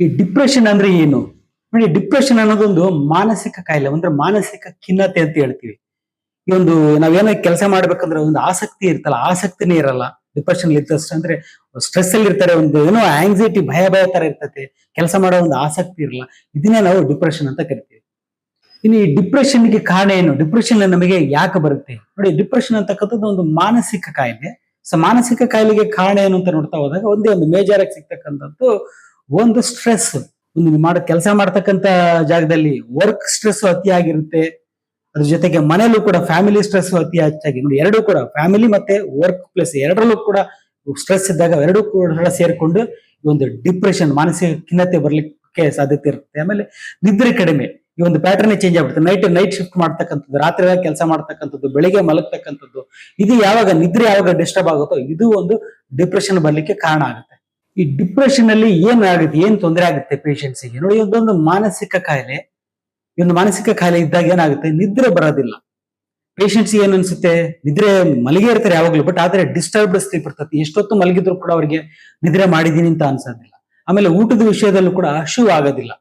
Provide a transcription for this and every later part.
ಈ ಡಿಪ್ರೆಷನ್ ಅಂದ್ರೆ ಏನು? ನೋಡಿ ಡಿಪ್ರೆಷನ್ ಅನ್ನೋದೊಂದು ಮಾನಸಿಕ ಕಾಯಿಲೆ, ಅಂದ್ರೆ ಮಾನಸಿಕ ಖಿನ್ನತೆ ಅಂತ ಹೇಳ್ತೀವಿ. ಈ ಒಂದು ನಾವೇನೋ ಕೆಲಸ ಮಾಡ್ಬೇಕಂದ್ರೆ ಒಂದು ಆಸಕ್ತಿ ಇರ್ತಲ್ಲ, ಆಸಕ್ತಿನೇ ಇರಲ್ಲ. ಡಿಪ್ರೆಷನ್ ಇರ್ತಷ್ಟು ಅಂದ್ರೆ ಸ್ಟ್ರೆಸ್ ಅಲ್ಲಿ ಇರ್ತಾರೆ, ಒಂದು ಏನೋ ಆಂಗ್ಸೈಟಿ ಭಯ ಭಯ ತರ ಇರ್ತತೆ ಕೆಲಸ ಮಾಡೋ ಒಂದು ಆಸಕ್ತಿ ಇರಲ್ಲ. ಇದನ್ನೇ ನಾವು ಡಿಪ್ರೆಷನ್ ಅಂತ ಕರಿತೀವಿ. ಇನ್ನು ಈ ಡಿಪ್ರೆಷನ್ಗೆ ಕಾರಣ ಏನು? ಡಿಪ್ರೆಷನ್ ನಮಗೆ ಯಾಕೆ ಬರುತ್ತೆ? ನೋಡಿ ಡಿಪ್ರೆಷನ್ ಅಂತಕ್ಕಂಥದ್ದು ಒಂದು ಮಾನಸಿಕ ಕಾಯಿಲೆ. ಸೊ ಮಾನಸಿಕ ಕಾಯಿಲೆಗೆ ಕಾರಣ ಏನು ಅಂತ ನೋಡ್ತಾ ಹೋದಾಗ, ಒಂದೇ ಒಂದು ಮೇಜರ್ ಆಗಿ ಸಿಗ್ತಕ್ಕಂಥದ್ದು ಒಂದು ಸ್ಟ್ರೆಸ್ ಒಂದು ಮಾಡ ಕೆಲಸ ಮಾಡ್ತಕ್ಕಂತ ಜಾಗದಲ್ಲಿ ವರ್ಕ್ ಸ್ಟ್ರೆಸ್ ಅತಿ ಆಗಿರುತ್ತೆ. ಅದ್ರ ಜೊತೆಗೆ ಮನೆಯಲ್ಲೂ ಕೂಡ ಫ್ಯಾಮಿಲಿ ಸ್ಟ್ರೆಸ್ ಅತಿ ಹೆಚ್ಚಾಗಿ. ನೋಡಿ, ಎರಡೂ ಕೂಡ ಫ್ಯಾಮಿಲಿ ಮತ್ತೆ ವರ್ಕ್ ಪ್ಲೇಸ್ ಎರಡರಲ್ಲೂ ಕೂಡ ಸ್ಟ್ರೆಸ್ ಇದ್ದಾಗ ಎರಡೂ ಕೂಡ ಸೇರಿಕೊಂಡು ಒಂದು ಡಿಪ್ರೆಷನ್ ಮಾನಸಿಕ ಖಿನ್ನತೆ ಬರ್ಲಿಕ್ಕೆ ಸಾಧ್ಯತೆ ಇರುತ್ತೆ. ಆಮೇಲೆ ನಿದ್ರೆ ಕಡಿಮೆ. ಈ ಒಂದು ಪ್ಯಾಟರ್ನ್ ಚೇಂಜ್ ಆಗ್ಬಿಡುತ್ತೆ. ನೈಟ್ ನೈಟ್ ಶಿಫ್ಟ್ ಮಾಡ್ತಕ್ಕಂಥದ್ದು, ರಾತ್ರಿ ಕೆಲಸ ಮಾಡ್ತಕ್ಕಂಥದ್ದು, ಬೆಳಿಗ್ಗೆ ಮಲಗ್ತಕ್ಕಂಥದ್ದು, ಇದು ಯಾವಾಗ ನಿದ್ರೆ ಯಾವಾಗ ಡಿಸ್ಟರ್ಬ್ ಆಗುತ್ತೋ, ಇದು ಒಂದು ಡಿಪ್ರೆಷನ್ ಬರ್ಲಿಕ್ಕೆ ಕಾರಣ ಆಗುತ್ತೆ. ಈ ಡಿಪ್ರೆಷನ್ ಅಲ್ಲಿ ಏನಾಗುತ್ತೆ ಏನ್ ತೊಂದರೆ ಆಗುತ್ತೆ ಪೇಷಂಟ್ಸ್ಗೆ? ನೋಡಿ, ಇದೊಂದು ಮಾನಸಿಕ ಕಾಯಿಲೆ. ಒಂದು ಮಾನಸಿಕ ಕಾಯಿಲೆ ಇದ್ದಾಗ ಏನಾಗುತ್ತೆ? ನಿದ್ರೆ ಬರೋದಿಲ್ಲ. ಪೇಷಂಟ್ಸ್ ಏನ್ ಅನ್ಸುತ್ತೆ? ನಿದ್ರೆ ಮಲಗಿ ಇರ್ತಾರೆ ಯಾವಾಗ್ಲೂ ಬಟ್ ಆದ್ರೆ ಡಿಸ್ಟರ್ಬ್ ಸ್ಲೀಪ್ ಇರ್ತದೆ ಎಷ್ಟೊತ್ತು ಮಲಗಿದ್ರು ಕೂಡ ಅವರಿಗೆ ನಿದ್ರೆ ಮಾಡಿದೀನಿ ಅಂತ ಅನ್ಸೋದಿಲ್ಲ. ಆಮೇಲೆ ಊಟದ ವಿಷಯದಲ್ಲೂ ಕೂಡ ಹಶು ಆಗೋದಿಲ್ಲ.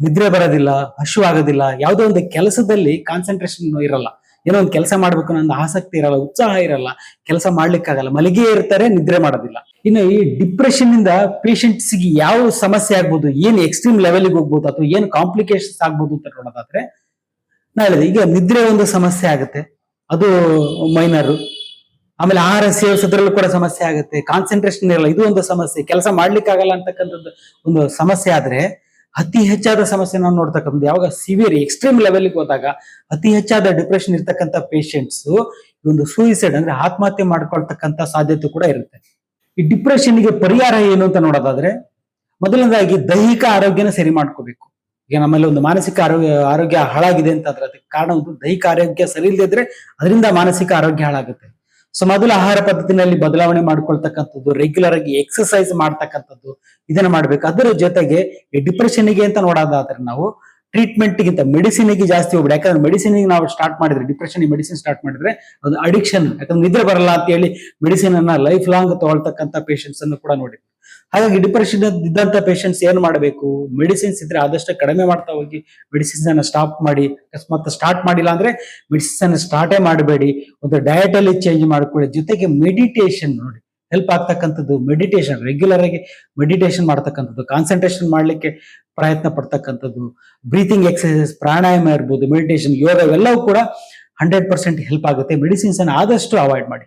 ನಿದ್ರೆ ಬರೋದಿಲ್ಲ ಹಶು ಆಗೋದಿಲ್ಲ. ಯಾವುದೋ ಒಂದು ಕೆಲಸದಲ್ಲಿ ಕಾನ್ಸಂಟ್ರೇಷನ್ ಇರಲ್ಲ. ಏನೋ ಒಂದು ಕೆಲಸ ಮಾಡ್ಬೇಕು ಅನ್ನೋ ಆಸಕ್ತಿ ಇರಲ್ಲ, ಉತ್ಸಾಹ ಇರಲ್ಲ, ಕೆಲಸ ಮಾಡ್ಲಿಕ್ಕಾಗಲ್ಲ, ಮಲಗಿ ಇರ್ತಾರೆ, ನಿದ್ರೆ ಮಾಡೋದಿಲ್ಲ. ಇನ್ನು ಈ ಡಿಪ್ರೆಷನ್ ಇಂದ ಪೇಷಂಟ್ಸ್ ಯಾವ ಸಮಸ್ಯೆ ಆಗ್ಬೋದು, ಏನ್ ಎಕ್ಸ್ಟ್ರೀಮ್ ಲೆವೆಲ್ಗೆ ಹೋಗ್ಬೋದು, ಅಥವಾ ಏನ್ ಕಾಂಪ್ಲಿಕೇಶನ್ಸ್ ಆಗ್ಬೋದು ಅಂತ ನೋಡೋದಾದ್ರೆ, ನಾ ಹೇಳಿದೆ, ಈಗ ನಿದ್ರೆ ಒಂದು ಸಮಸ್ಯೆ ಆಗುತ್ತೆ, ಅದು ಮೈನರ್ ಆಮೇಲೆ ಆಹಾರ ಸೇವಿಸೋದ್ರಲ್ಲೂ ಕೂಡ ಸಮಸ್ಯೆ ಆಗುತ್ತೆ ಕಾನ್ಸಂಟ್ರೇಷನ್ ಇರಲ್ಲ, ಇದು ಒಂದು ಸಮಸ್ಯೆ, ಕೆಲಸ ಮಾಡ್ಲಿಕ್ಕಾಗಲ್ಲ ಅಂತಕ್ಕಂಥದ್ದು ಒಂದು ಸಮಸ್ಯೆ ಆದ್ರೆ ಅತಿ ಹೆಚ್ಚಾದ ಸಮಸ್ಯೆ ನಾವು ನೋಡ್ತಕ್ಕಂಥದ್ದು. ಯಾವಾಗ ಸಿವಿಯರ್ ಎಕ್ಸ್ಟ್ರೀಮ್ ಲೆವೆಲ್ಗೆ ಹೋದಾಗ ಅತಿ ಹೆಚ್ಚಾದ ಡಿಪ್ರೆಷನ್ ಇರ್ತಕ್ಕಂಥ ಪೇಷಂಟ್ಸ್ ಒಂದು ಸೂಯಿಸೈಡ್ ಅಂದ್ರೆ ಆತ್ಮಹತ್ಯೆ ಮಾಡ್ಕೊಳ್ತಕ್ಕಂಥ ಸಾಧ್ಯತೆ ಕೂಡ ಇರುತ್ತೆ. ಈ ಡಿಪ್ರೆಷನ್ಗೆ ಪರಿಹಾರ ಏನು ಅಂತ ನೋಡೋದಾದ್ರೆ ಮೊದಲನೇದಾಗಿ ದೈಹಿಕ ಆರೋಗ್ಯನ ಸರಿ ಮಾಡ್ಕೋಬೇಕು. ಈಗ ನಮ್ಮಲ್ಲಿ ಒಂದು ಮಾನಸಿಕ ಆರೋಗ್ಯ ಆರೋಗ್ಯ ಹಾಳಾಗಿದೆ ಅಂತ ಅದಕ್ಕೆ ಕಾರಣ ಒಂದು ದೈಹಿಕ ಆರೋಗ್ಯ ಸರಿ ಇಲ್ಲದಿದ್ರೆ ಅದರಿಂದ ಮಾನಸಿಕ ಆರೋಗ್ಯ ಹಾಳಾಗುತ್ತೆ. ಸೊ ಮೊದಲು ಆಹಾರ ಪದ್ಧತಿನಲ್ಲಿ ಬದಲಾವಣೆ ಮಾಡ್ಕೊಳ್ತಕ್ಕಂಥದ್ದು ರೆಗ್ಯುಲರ್ ಆಗಿ ಎಕ್ಸಸೈಸ್ ಮಾಡ್ತಕ್ಕಂಥದ್ದು, ಇದನ್ನ ಮಾಡ್ಬೇಕು. ಅದರ ಜೊತೆಗೆ ಈ ಡಿಪ್ರೆಷನ್ಗೆ ಅಂತ ನೋಡೋದಾದ್ರೆ ನಾವು ಟ್ರೀಟ್ಮೆಂಟ್ ಗಿಂತ ಮೆಡಿಸಿನ್ಗೆ ಜಾಸ್ತಿ ಹೋಗ್ಬಿಡಿ. ಯಾಕಂದ್ರೆ ಮೆಡಿಸಿನ್ ನಾವು ಸ್ಟಾರ್ಟ್ ಮಾಡಿದ್ರೆ ಡಿಪ್ರೆಷನ್ ಮೆಡಿಸಿನ್ ಸ್ಟಾರ್ಟ್ ಮಾಡಿದ್ರೆ ಅದು ಅಡಿಕ್ಷನ್ ಯಾಕಂದ್ರೆ ನಿದ್ರೆ ಬರಲ್ಲ ಅಂತ ಹೇಳಿ ಮೆಡಿಸಿನ್ ಅನ್ನ ಲೈಫ್ ಲಾಂಗ್ ತಗೊಳ್ತಕ್ಕಂಥ ಪೇಷಂಟ್ಸ್ ಅನ್ನು ಕೂಡ ನೋಡಿ. ಹಾಗಾಗಿ ಡಿಪ್ರೆಷನ್ ಇದ್ದಂತ ಪೇಷಂಟ್ಸ್ ಏನ್ ಮಾಡಬೇಕು? ಮೆಡಿಸಿನ್ಸ್ ಇದ್ರೆ ಆದಷ್ಟು ಕಡಿಮೆ ಮಾಡ್ತಾ ಹೋಗಿ ಮೆಡಿಸಿನ್ಸ್ ಅನ್ನ ಸ್ಟಾಪ್ ಮಾಡಿ, ಅಕಸ್ಮಾತ್ ಸ್ಟಾರ್ಟ್ ಮಾಡಿಲ್ಲ ಅಂದ್ರೆ ಮೆಡಿಸಿನ್ಸ್ ಸ್ಟಾರ್ಟೇ ಮಾಡಬೇಡಿ. ಒಂದು ಡಯಟ್ ಅಲ್ಲಿ ಚೇಂಜ್ ಮಾಡ್ಕೊಳ್ಳಿ. ಜೊತೆಗೆ ಮೆಡಿಟೇಷನ್ ನೋಡಿ. ಹೆಲ್ಪ್ ಆಗ್ತಕ್ಕಂಥದ್ದು ಮೆಡಿಟೇಷನ್ ರೆಗ್ಯುಲರ್ ಆಗಿ ಮೆಡಿಟೇಷನ್ ಮಾಡ್ತಕ್ಕಂಥದ್ದು. ಕಾನ್ಸಂಟ್ರೇಷನ್ ಮಾಡ್ಲಿಕ್ಕೆ ಪ್ರಯತ್ನ ಪಡ್ತಕ್ಕಂಥದ್ದು. ಬ್ರೀತಿಂಗ್ ಎಕ್ಸರ್ಸೈಸ್ ಪ್ರಾಣಾಯಾಮ ಇರ್ಬೋದು ಮೆಡಿಟೇಷನ್ ಯೋಗ ಇವೆಲ್ಲವೂ ಕೂಡ ಹಂಡ್ರೆಡ್ ಪರ್ಸೆಂಟ್ ಹೆಲ್ಪ್ ಆಗುತ್ತೆ. ಮೆಡಿಸಿನ್ಸ್ ಅನ್ನು ಆದಷ್ಟು ಅವಾಯ್ಡ್ ಮಾಡಿ.